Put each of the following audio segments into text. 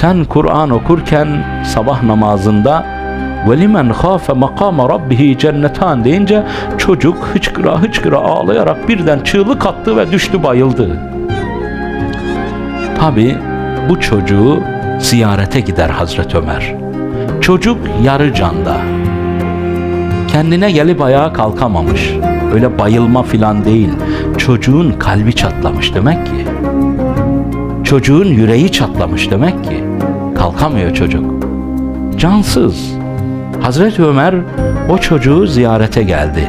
sen Kur'an okurken sabah namazında velimen khafe makama rabbihi cennetan deyince çocuk hıçkıra hıçkıra ağlayarak birden çığlık attı ve düştü bayıldı. Tabi bu çocuğu ziyarete gider Hazreti Ömer. Çocuk yarı canda. Kendine gelip ayağa kalkamamış. Öyle bayılma filan değil. Çocuğun kalbi çatlamış demek ki. Çocuğun yüreği çatlamış demek ki. Kalkamıyor çocuk. Cansız. Hazreti Ömer o çocuğu ziyarete geldi.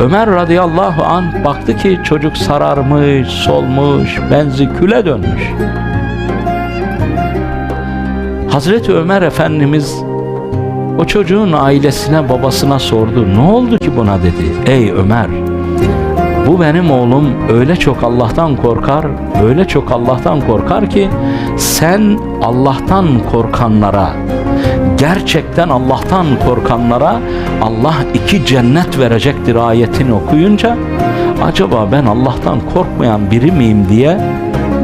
Ömer radıyallahu an baktı ki çocuk sararmış, solmuş, benzi küle dönmüş. Hazreti Ömer Efendimiz o çocuğun ailesine babasına sordu. Ne oldu ki buna dedi. Ey Ömer bu benim oğlum öyle çok Allah'tan korkar, öyle çok Allah'tan korkar ki sen Allah'tan korkanlara, gerçekten Allah'tan korkanlara Allah iki cennet verecektir ayetini okuyunca acaba ben Allah'tan korkmayan biri miyim diye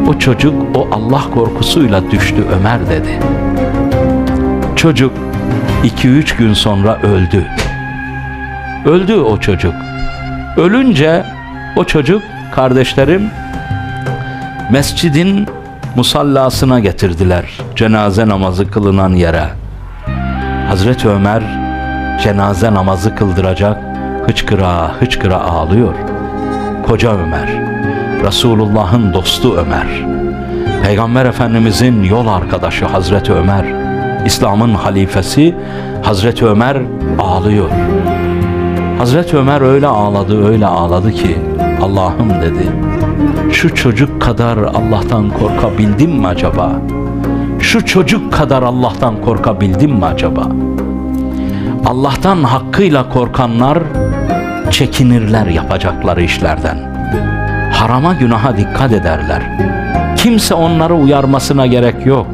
o çocuk o Allah korkusuyla düştü Ömer dedi. Çocuk iki üç gün sonra öldü. Öldü o çocuk. Ölünce o çocuk kardeşlerim mescidin musallasına getirdiler cenaze namazı kılınan yere. Hazreti Ömer cenaze namazı kıldıracak hıçkıra hıçkıra ağlıyor. Koca Ömer, Resulullah'ın dostu Ömer, Peygamber Efendimizin yol arkadaşı Hazreti Ömer, İslam'ın halifesi Hazreti Ömer ağlıyor. Hazreti Ömer öyle ağladı öyle ağladı ki Allah'ım dedi şu çocuk kadar Allah'tan korkabildim mi acaba? Şu çocuk kadar Allah'tan korkabildim mi acaba? Allah'tan hakkıyla korkanlar çekinirler yapacakları işlerden. Harama günaha dikkat ederler. Kimse onları uyarmasına gerek yok.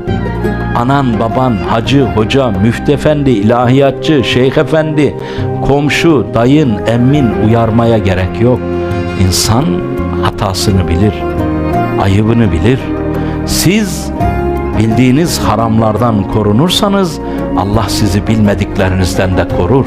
Anan, baban, hacı, hoca, müftefendi, ilahiyatçı, şeyh efendi, komşu, dayın, emmin uyarmaya gerek yok. İnsan hatasını bilir, ayıbını bilir. Siz bildiğiniz haramlardan korunursanız Allah sizi bilmediklerinizden de korur.